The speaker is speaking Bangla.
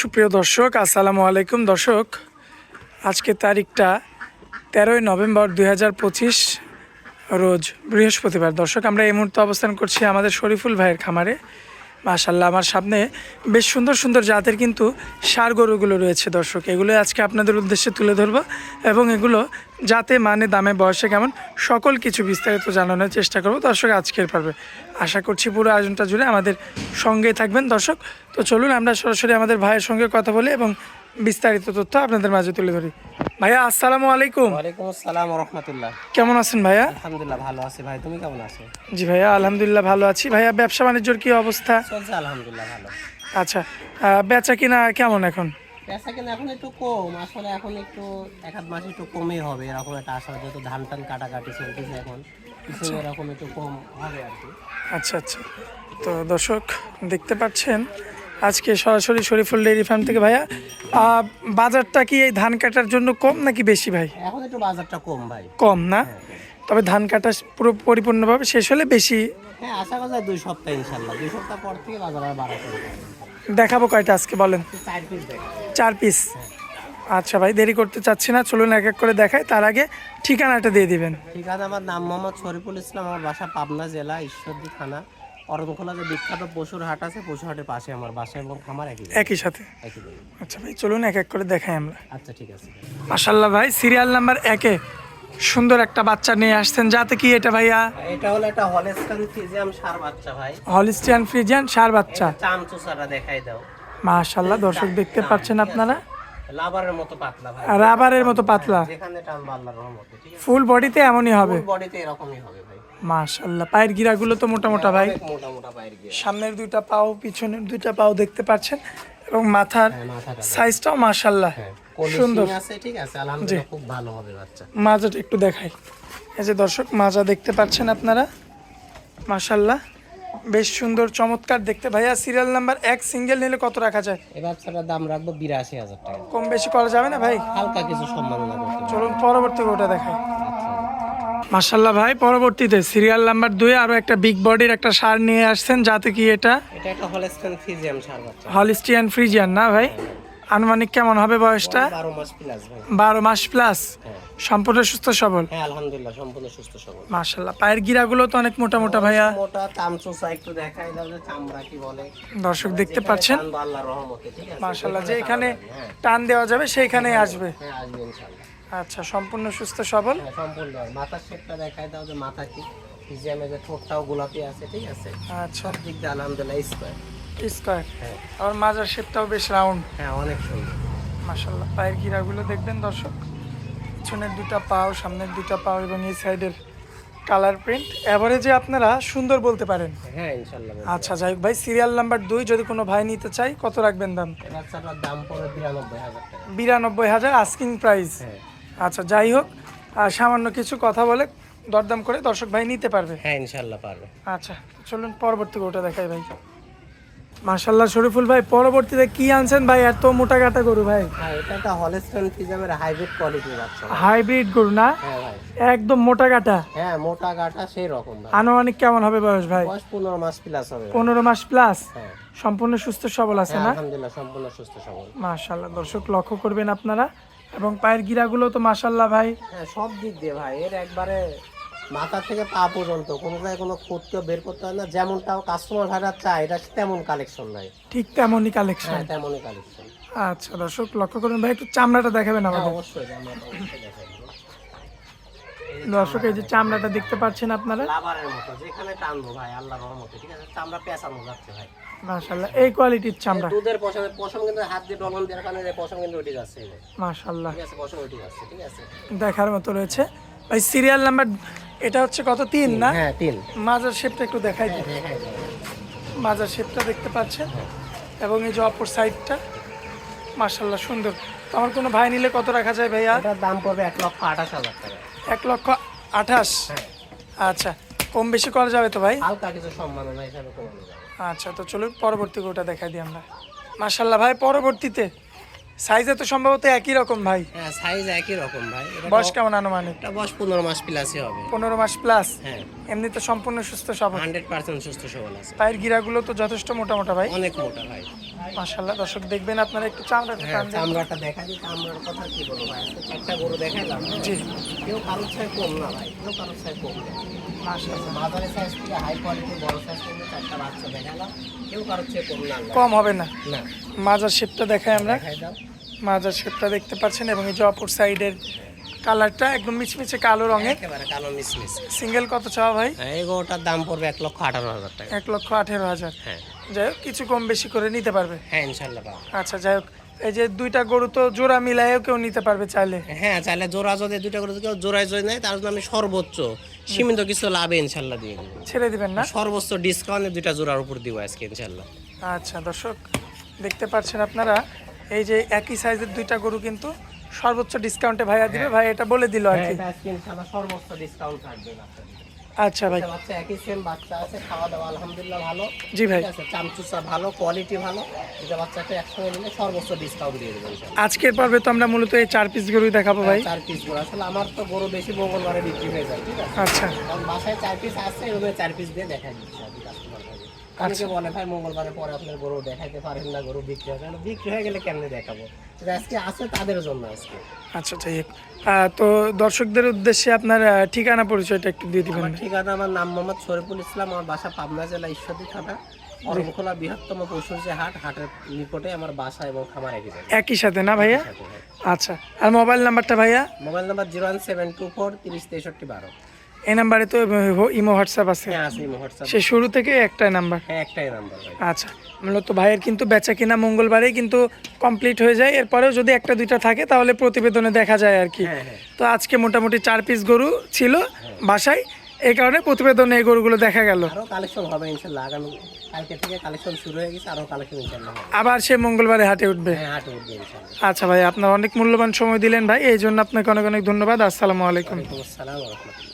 সুপ্রিয় দর্শক, আসসালামু আলাইকুম। দর্শক, আজকে তারিখটা তেরোই নভেম্বর দু হাজার পঁচিশ রোজ বৃহস্পতিবার। দর্শক, আমরা এই মুহূর্তে অবস্থান করছি আমাদের শরীফুল ভাইয়ের খামারে। মাশাল্লাহ আমার সামনে বেশ সুন্দর সুন্দর জাতের কিন্তু সার গরুগুলো রয়েছে দর্শক। এগুলো আজকে আপনাদের উদ্দেশ্যে তুলে ধরবো এবং এগুলো যাতে মানে দামে, বয়সে কেমন সকল কিছু বিস্তারিত জানানোর চেষ্টা করব দর্শক আজকের পারবে। আশা করছি পুরো আয়োজনটা জুড়ে আমাদের সঙ্গেই থাকবেন দর্শক। তো চলুন আমরা সরাসরি আমাদের ভাইয়ের সঙ্গে কথা বলি এবং বিস্তারিত তথ্য আপনাদের মাঝে তুলে ধরি। ভাইয়া আসসালামু আলাইকুম। ওয়ালাইকুম আসসালাম রহমতুল্লাহ কেমন আছেন ভাইয়া? আলহামদুলিল্লাহ ভালো আছি ভাই তুমি কেমন আছো? জি ভাইয়া আলহামদুলিল্লাহ ভালো আছি। ভাইয়া ব্যবসা বাণিজ্যর কি অবস্থা? চলছে আলহামদুলিল্লাহ ভালো। আচ্ছা বেচা কিনা কেমন এখন? পেশা কিন্তু এখন একটু কম আসলে এখন একটু এক আধ মাস একটু কমই হবে এরকম একটা আশা যেহেতু ধান টান কাটাকাটি চলতেছে এখন কিছু এরকম একটু কম হবে আর কি। আচ্ছা আচ্ছা। তো দর্শক দেখতে পাচ্ছেন আজকে সরাসরি শরীফুল ডেইরি ফার্ম থেকে ভাইয়া। বাজারটা কি এই ধান কাটার জন্য কম নাকি বেশি ভাই? এখন একটু বাজারটা কম ভাই। কম না? তবে ধান কাটা পুরো পরিপূর্ণভাবে শেষ হলে বেশি হ্যাঁ আশা করা যায় দুই সপ্তাহ ইনশাল্লাহ দুই সপ্তাহ পর থেকে বাজার আর বাড়া দেখাবো কয়টা আজকে বলেন। চার পিস চার পিস আচ্ছা ভাই দেরি করতে চাচ্ছি না চলুন এক এক করে দেখাই। তার আগে ঠিকানাটা দিয়ে দিবেন। ঠিক আছে আমার নাম মোহাম্মদ শরীফুল ইসলাম আমার বাসা পাবনা জেলা ঈশ্বরদী থানা। অরণখোলা বিখ্যাত পশুর হাট আছে পশু হাটের পাশে আমার বাসা এবং খামার একই একই সাথে? একই আচ্ছা ভাই চলুন এক এক করে দেখাই আমরা। আচ্ছা ঠিক আছে। মাসাল্লাহ ভাই সিরিয়াল নাম্বার একে সুন্দর একটা বাচ্চা নিয়ে আসছেন। যাতে কি এটা ভাইয়া? এটা হলো একটা হলেস্টান ফিজিয়াম সার বাচ্চা ভাই। হলিস্টিয়ান ফ্রিজিয়ান সার বাচ্চা। চাম চুসারা দেখাই দাও। মাশাল্লাহ দর্শক দেখতে পাচ্ছেন আপনারা? লাভারের মতো পাতলা ভাই। রাবারের মতো পাতলা? যেখানে টান আল্লাহর রহমতে ঠিক আছে? ফুল বডিতে এমনই হবে? ফুল বডিতে এরকমই হবে ভাই। মাশাল্লাহ পায়ের গিরাগুলো তো মোটা মোটা ভাই। মোটা মোটা পায়ের গিয়ে সামনের দুইটা পাও পিছনের দুইটা পাও দেখতে পাচ্ছেন এবং মাথার সাইজটাও মাশাল্লাহ সুন্দর। সুন্দর আছে ঠিক আছে? আলহামদুলিল্লাহ খুব ভালো হবে বাচ্চা। মাজাটা একটু দেখাই। এই যে দর্শক মাজা দেখতে পাচ্ছেন আপনারা? মাশাল্লাহ বেশ সুন্দর চমৎকার। দেখতে ভাইয়া সিরিয়াল নাম্বার এক সিঙ্গেল নিলে কত রাখা যায়? এই বাচ্চাটার দাম রাখব বিরাশি হাজার টাকা। কম বেশি করা যাবে না ভাই? হালকা কিছু সম্মাননা করতে হবে। চলুন পরবর্তী ওটা দেখাই। আচ্ছা। মাশাল্লাহ ভাই পরবর্তীতে সিরিয়াল নাম্বার দুই আরও একটা বিগ বডির একটা সার নিয়ে আসছেন যাতে কি এটা এটা একটা হলেস্টান ফিজিয়াম সার বাচ্চা। হলিস্টিয়ান ফ্রিজিয়ান না ভাই? আনুমানিক কেমন হবে বয়সটা? বারো মাস প্লাস হ্যাঁ। সম্পূর্ণ সুস্থ সবল? হ্যাঁ আলহামদুলিল্লাহ সম্পূর্ণ সুস্থ সবল। মাশাল্লাহ পায়ের গিরাগুলো তো অনেক মোটা মোটা ভাইয়া। মোটা চামচুসা একটু দেখাই দাও যে চামড়া কি বলে। দর্শক দেখতে পাচ্ছেন? ঠিক মাশাল্লাহ যে এখানে টান দেওয়া যাবে সেইখানেই আসবে। হ্যাঁ আসবে ইনশাআল্লাহ। আচ্ছা সম্পূর্ণ সুস্থ সবল? হ্যাঁ সম্পূর্ণ। মাথার শেপটা দেখাই দাও যে মাথা কি। যে ঠোঁটটাও গোলাপি আছে ঠিক আছে? আচ্ছা। দিক দিয়ে আলহামদুলিল্লাহ স্কোয়ার স্কোয়ার। হ্যাঁ আর মাজার শেপটাও বেশ রাউন্ড। হ্যাঁ অনেক সুন্দর। মাশাল্লাহ পায়ের গিরাগুলো দেখবেন দর্শক। পিছনের দুটা পাও সামনের দুটা পাও এবং এই সাইডের কালার প্রিন্ট। এভারেজে আপনারা সুন্দর বলতে পারেন। হ্যাঁ ইনশাল্লাহ আচ্ছা যাই হোক ভাই সিরিয়াল নাম্বার দুই যদি কোনো ভাই নিতে চাই কত রাখবেন দাম? বাচ্চাটার দাম পড়বে বিরানব্বই হাজার টাকা। বিরানব্বই হাজার আস্কিং প্রাইস হ্যাঁ। আচ্ছা যাই হোক আর সামান্য কিছু কথা বলে দরদাম করে দর্শক ভাই নিতে পারবে। হ্যাঁ ইনশাল্লাহ পারবে। আচ্ছা চলুন পরবর্তী ওটা দেখাই ভাই। মাশাল্লাহ শরীফুল ভাই পরবর্তীতে কি আনছেন ভাই? এত মোটা কাটা গরু ভাই। হ্যাঁ এটা একটা হলেস্টন ফিজিয়ামের হাইব্রিড বাচ্চা। হাইব্রিড গরু না? হ্যাঁ একদম মোটা কাটা হ্যাঁ মোটা গাটা সেই রকম আনুমানিক কেমন হবে বয়স ভাই? বয়স পনেরো মাস প্লাস হবে ভাই। পনেরো মাস প্লাস হ্যাঁ। সম্পূর্ণ সুস্থ সবল আছে না? আলহামদুলিল্লাহ সম্পূর্ণ সুস্থ সবল। দর্শক লক্ষ্য করবেন আপনারা। এবং পায়ের গিরাগুলো তো মাশাল্লাহ ভাই। হ্যাঁ সব দিক দিয়ে ভাই। এর একবারে মাথা থেকে পা পর্যন্ত কোনো জায়গায় কোনো খুঁতকেও বের করতে হয় না যেমনটাও কাস্টমার ভাড়া চায় এটা তেমন কালেকশন নাই। ঠিক তেমনই কালেকশন হ্যাঁ তেমনই কালেকশন আচ্ছা দর্শক লক্ষ্য করবেন ভাই একটু চামড়াটা দেখাবেন হ্যাঁ আমাদের। অবশ্যই দেখাই দর্শক এই যে চামড়াটা দেখতে পাচ্ছেন আপনারা? লাভারের মতো যেখানে টানবো ভাই আল্লাহর রহমতে ঠিক আছে? চামড়া পেঁচানো যাচ্ছে ভাই। মাশাল্লাহ এই কোয়ালিটির চামড়া। দুধের পশম পশম কিন্তু হাত দিয়ে ডলন দেওয়ার কারণে পশম কিন্তু উঠে যাচ্ছে। মাশাল্লাহ ঠিক আছে পশম উঠে যাচ্ছে ঠিক আছে? দেখার মতো রয়েছে। ভাই সিরিয়াল নাম্বার এটা হচ্ছে কত? তিন না? হ্যাঁ তিন। মাজার শেপটা একটু দেখাই দিই। হ্যাঁ হ্যাঁ মাজার শেপটা দেখতে পাচ্ছেন? এবং এই যে অপর সাইডটা মাশাল্লাহ সুন্দর। আমার কোনো ভাই নিলে কত রাখা যায় ভাইয়া? এটার দাম পড়বে এক লক্ষ আঠাশ হাজার টাকা। এক লক্ষ আঠাশ? আচ্ছা কম বেশি করা যাবে তো ভাই? হালকা কিছু সম্মাননা হিসাবে কমানো যাবে। আচ্ছা তো চলুন পরবর্তী ওটা দেখাই দিই আমরা। মাশাল্লাহ ভাই পরবর্তীতে সাইজে তো সম্ভবত একই রকম ভাই। হ্যাঁ সাইজ একই রকম ভাই। বয়স কেমন আনুমানিক? এটা বয়স পনেরো মাস প্লাসই হবে। পনেরো মাস প্লাস হ্যাঁ। এমনি তো সম্পূর্ণ সুস্থ সবল। হান্ড্রেড পার্সেন্ট সুস্থ সবল আছে। পায়ের গিরাগুলো তো যথেষ্ট মোটা মোটা ভাই। অনেক মোটা ভাই। মাশাল্লাহ দর্শক দেখবেন আপনারা একটু চামড়াটা হ্যাঁ টান চামড়াটা দেখা দিই চামড়ার কথা কি বলব ভাই? চারটা গরু দেখাইলাম। জি। কেউ কারোর কম না ভাই কেউ কারোর কম না। মাঝারি সাইজ থেকে হাই কোয়ালিটির বড় সাইজ থেকে চারটা বাচ্চা দেখালাম। কেউ কারোর চেয়ে কম না। কম হবে না। না। মাজার শেপটা দেখাই আমরা। দেখাই দাও। মাজার শেপটা দেখতে পাচ্ছেন এবং এই যে অপর সাইডের কালারটা একদম মিচমিচে কালো রঙের একেবারে কালো মিসমিস সিঙ্গেল কত চাওয়া ভাই? এই গরুটার দাম পড়বে এক লক্ষ আঠারো হাজার টাকা। এক লক্ষ আঠেরো হাজার। হ্যাঁ। যাই হোক কিছু কম বেশি করে নিতে পারবে? হ্যাঁ ইনশাল্লাহ পাবো। আচ্ছা যাই হোক এই যে দুইটা গরু তো জোড়া মিলাইও কেউ নিতে পারবে চাইলে? হ্যাঁ চাইলে জোড়া যদি দুইটা করে কেউ জোড়ায় জয় নেয় তার জন্য আমি সর্বোচ্চ সীমিত কিছু লাভে ইনশাল্লাহ দিয়ে দেবো। ছেড়ে দিবেন না? সর্বোচ্চ ডিসকাউন্টে দুইটা জোড়ার উপর দিব আজকে ইনশাল্লাহ আচ্ছা দর্শক দেখতে পাচ্ছেন আপনারা এই যে একই সাইজের দুইটা গরু কিন্তু সর্বোচ্চ ডিসকাউন্টে ভাইয়া দিবে। ভাই এটা বলে দিল আর কি। এটা আজকে ইনশাল্লাহ সর্বোচ্চ ডিসকাউন্ট থাকবে আচ্ছা ভাই। বাচ্চা একই সেম বাচ্চা আছে খাওয়া দাওয়া আলহামদুলিল্লাহ ভালো। জি ভাই। চামচুসা ভালো কোয়ালিটি ভালো। দুটা বাচ্চাকে একসঙ্গে নিলে সর্বোচ্চ ডিসকাউন্ট দিয়ে দেবেন আজকের পর্বে তো আমরা মূলত এই চার পিস গরুই দেখাবো ভাই। চার পিস গরু। আসলে আমার তো গরু বেশি মঙ্গলবারে বিক্রি হয়ে যায় ঠিক আছে? আচ্ছা। বাসায় চার পিস আছে এভাবে চার পিস দিয়ে দেখা দিচ্ছে কি অনেকে বলে ভাই মঙ্গলবারে পরে আপনার গরু দেখাইতে পারেন না গরু বিক্রি হয় বিক্রি হয়ে গেলে কেমনে দেখাবো? আজকে আছে তাদের জন্য আজকে। আচ্ছা আহ, তো দর্শকদের উদ্দেশ্যে আপনার ঠিকানা পরিচয়টা একটু দিয়ে দিবেন আমার ঠিকানা আমার নাম মোহাম্মদ শরীফুল ইসলাম আমার বাসা পাবনা জেলা ঈশ্বরদী থানা অরণখোলা বৃহত্তম পশুর যে হাট হাটের নিকটে আমার বাসা এবং খামার একই একই সাথে না ভাইয়া? আচ্ছা আর মোবাইল নাম্বারটা ভাইয়া? Mobile number zero one seven two four তিরিশ তেষট্টি বারো। এই নাম্বারে তো ইমো- হোয়াটসঅ্যাপ আছে। হ্যাঁ আছে হোয়াটসঅ্যাপ সে শুরু থেকে একটাই নাম্বার। হ্যাঁ একটাই নাম্বার ভাই। আচ্ছা মূলত ভাইয়ের কিন্তু বেচা কিনা মঙ্গলবারেই কিন্তু কমপ্লিট হয়ে যায়। এরপরেও যদি একটা দুইটা থাকে তাহলে প্রতিবেদনে দেখা যায় আর কি। হ্যাঁ তো আজকে মোটামুটি চার পিস গরু ছিল বাসায়। এই কারণে প্রতিবেদনে এই গরুগুলো দেখা গেল। আবার সে মঙ্গলবারে হাটে উঠবে। আচ্ছা ভাই আপনার অনেক মূল্যবান সময় দিলেন ভাই। এই জন্য আপনাকে অনেক অনেক ধন্যবাদ। আসসালামু আলাইকুম। আসসালাম